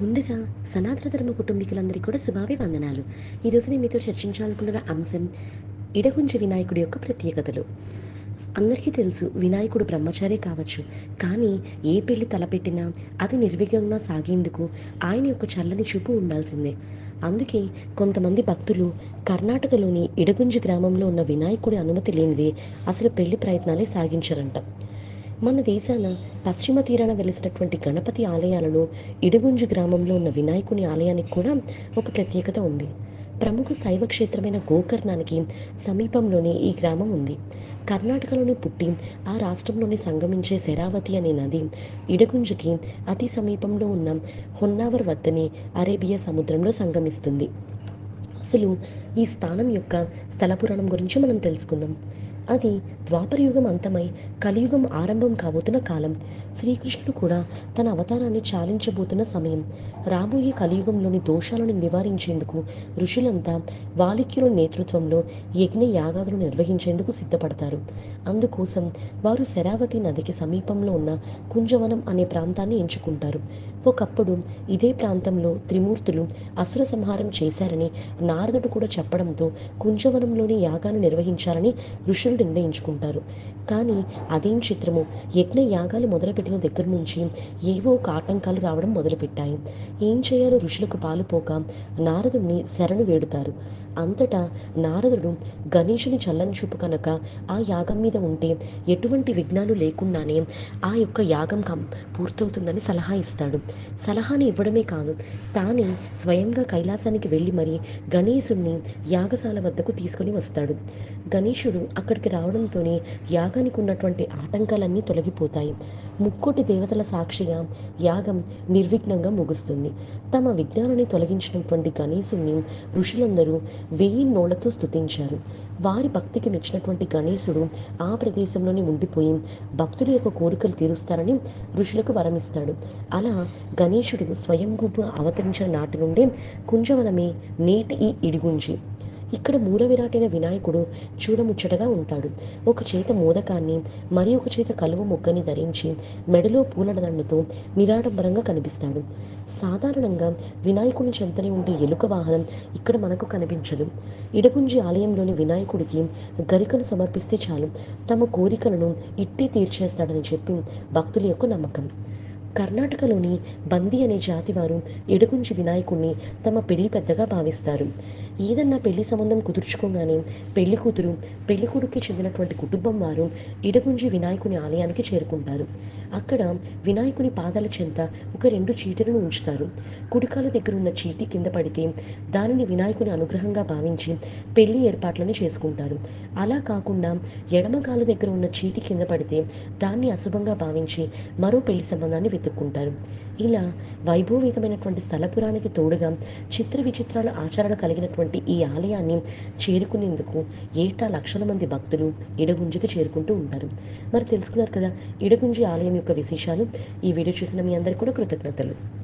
ముందుగా సనాతన ధర్మ కుటుంబీకులందరికీ కూడా శుభాభివందనాలు. ఈరోజు నేను మీతో చర్చించాలనుకున్న అంశం ఇడగుంజి వినాయకుడి యొక్క ప్రత్యేకతలు. అందరికీ తెలుసు వినాయకుడు బ్రహ్మచారి కావచ్చు. కానీ ఏ పెళ్ళి తలపెట్టినా అది నిర్విఘ్నంగా సాగేందుకు ఆయన యొక్క చల్లని చూపు ఉండాల్సిందే. అందుకే కొంతమంది భక్తులు కర్ణాటకలోని ఇడగుంజి గ్రామంలో ఉన్న వినాయకుడి అనుమతి లేనిదే అసలు పెళ్ళి ప్రయత్నాలే సాగించరంట. మన దేశాన పశ్చిమ తీరాన వెలిసినటువంటి గణపతి ఆలయాలను ఇడుగుంజు గ్రామంలో ఉన్న వినాయకుని ఆలయానికి కూడా ఒక ప్రత్యేకత ఉంది. ప్రముఖ శైవ క్షేత్రమైన గోకర్ణానికి సమీపంలోనే ఈ గ్రామం ఉంది. కర్ణాటకలోని పుట్టి ఆ రాష్ట్రంలోని సంగమించే శరావతి అనే నది ఇడగుంజుకి అతి సమీపంలో ఉన్న హొన్నావర్ వద్దనే అరేబియా సముద్రంలో సంగమిస్తుంది. అసలు ఈ స్థానం యొక్క స్థల పురాణం గురించి మనం తెలుసుకుందాం. అది ద్వాపరయుగం అంతమై కలియుగం ఆరంభం కాబోతున్న కాలం. శ్రీకృష్ణుడు కూడా తన అవతారాన్ని చాలించబోతున్న సమయం. రాబోయే కలియుగంలోని దోషాలను నివారించేందుకు ఋషులంతా వాలిక్యుల నేతృత్వంలో యజ్ఞ యాగాదులు నిర్వహించేందుకు సిద్ధపడతారు. అందుకోసం వారు శరావతి నదికి సమీపంలో ఉన్న కుంజవనం అనే ప్రాంతాన్ని ఎంచుకుంటారు. ఒకప్పుడు ఇదే ప్రాంతంలో త్రిమూర్తులు అసుర సంహారం చేశారని నారదుడు కూడా చెప్పడంతో కుంజవనంలోని యాగాన్ని నిర్వహించాలని ఋషులు నిర్ణయించుకుంటారు. కానీ అదేం చిత్రము యజ్ఞ యాగాలు మొదలుపెట్టిన దగ్గర నుంచి ఏవో ఒక ఆటంకాలు రావడం మొదలుపెట్టాయి. ఏం చేయాలో ఋషులకు పాలుపోక నారదుడిని శరణు వేడుతారు. అంతటా నారదుడు గణేషుని చల్లని చూపు కనుక ఆ యాగం మీద ఉంటే ఎటువంటి విఘ్నాలు లేకుండానే ఆ యొక్క యాగం కం పూర్తవుతుందని సలహా ఇస్తాడు. సలహాని ఇవ్వడమే కాదు తానే స్వయంగా కైలాసానికి వెళ్ళి మరి గణేశుణ్ణి యాగశాల వద్దకు తీసుకొని వస్తాడు. గణేశుడు అక్కడికి రావడంతోనే యాగానికి ఉన్నటువంటి ఆటంకాలన్నీ తొలగిపోతాయి. ముక్కోటి దేవతల సాక్షిగా యాగం నిర్విఘ్నంగా ముగుస్తుంది. తమ విఘ్నాలని తొలగించినటువంటి గణేశుణ్ణి ఋషులందరూ వెయ్యి నోళ్ళతో స్తుతించారు. వారి భక్తికి మెచ్చినటువంటి గణేశుడు ఆ ప్రదేశంలోనే ఉండిపోయి భక్తుల యొక్క కోరికలు తీరుస్తారని ఋషులకు వరమిస్తాడు. అలా గణేశుడు స్వయంభూగా అవతరించిన నాటి నుండే కుంజవనమే నేటి ఈ ఇడిగుంజి. ఇక్కడ మూల విరాటైన వినాయకుడు చూడముచ్చటగా ఉంటాడు. ఒక చేత మోదకాన్ని మరి ఒక చేత కలువ మొగ్గని ధరించి మెడలో పూలదండతో నిరాడంబరంగా కనిపిస్తాడు. సాధారణంగా వినాయకుని చెంతనే ఉండే ఎలుక వాహనం ఇక్కడ మనకు కనిపించదు. ఇడగుంజి ఆలయంలోని వినాయకుడికి గరికను సమర్పిస్తే చాలు. తమ కోరికలను ఇట్టి తీర్చేస్తాడని చెప్పి భక్తుల యొక్క నమ్మకం. కర్ణాటకలోని బందీ అనే జాతి వారు ఎడుగుంచి వినాయకుణ్ణి తమ పెళ్ళి పెద్దగా భావిస్తారు. ఏదన్నా పెళ్ళి సంబంధం కుదుర్చుకోగానే పెళ్ళి కూతురు పెళ్ళి కొడుక్కి చెందినటువంటి కుటుంబం వారు ఇడగుంజి వినాయకుని ఆలయానికి చేరుకుంటారు. అక్కడ వినాయకుని పాదాల చెంత ఒక రెండు చీటీలను ఉంచుతారు. కుడికాల దగ్గర ఉన్న చీటి కింద పడితే దానిని వినాయకుని అనుగ్రహంగా భావించి పెళ్ళి ఏర్పాట్లను చేసుకుంటారు. అలా కాకుండా ఎడమకాల దగ్గర ఉన్న చీటి కింద పడితే దాన్ని అశుభంగా భావించి మరో పెళ్ళి సంబంధాన్ని వెతుక్కుంటారు. ఇలా వైభవీతమైనటువంటి స్థలపురానికి తోడుగా చిత్ర విచిత్రాల ఆచరణ కలిగినటువంటి ఈ ఆలయాన్ని చేరుకునేందుకు ఏటా లక్షల మంది భక్తులు ఇడగుంజికి చేరుకుంటూ ఉంటారు. మరి తెలుసుకున్నారు కదా ఇడగుంజి ఆలయం యొక్క విశేషాలు. ఈ వీడియో చూసిన మీ అందరికీ కూడా కృతజ్ఞతలు.